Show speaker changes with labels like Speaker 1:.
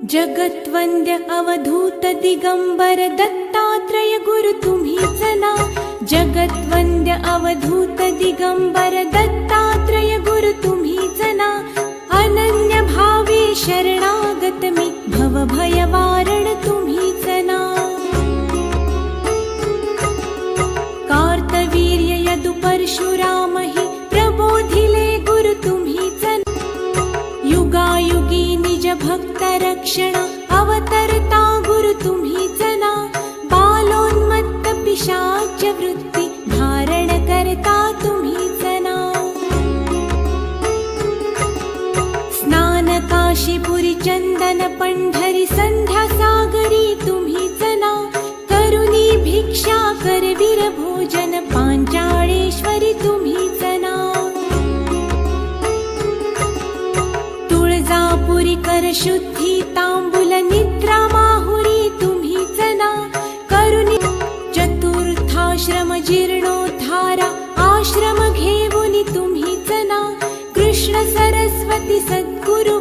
Speaker 1: जगत्वन्द्य अवधूत दिगम्बर दत्तात्रय गुरु तुम्ही सना जगत्वन्द्य अवधूत दिगम्बर दत्तात्रय गुरु तुम्ही जना। अनन्य भावे शरणागतमि भव तुम्ही सना कार्तवीर्य यदुपरशुरा भक्त रक्षण अवतरता गुरु तुम्ही जना. बालोन्मत्त पिशाच वृत्ती धारण करता तुम्ही जना. स्नान काशीपुरी चंदन पंढरी संध्या सागरी. तुळजापुरी कर शुद्धी तांबुल निद्रा माहुरी तुम्ही जना. करुणी चतुर्थाश्रम जीर्णोद्धारा आश्रम घेऊनी तुम्ही जना. कृष्ण सरस्वती सद्गुरु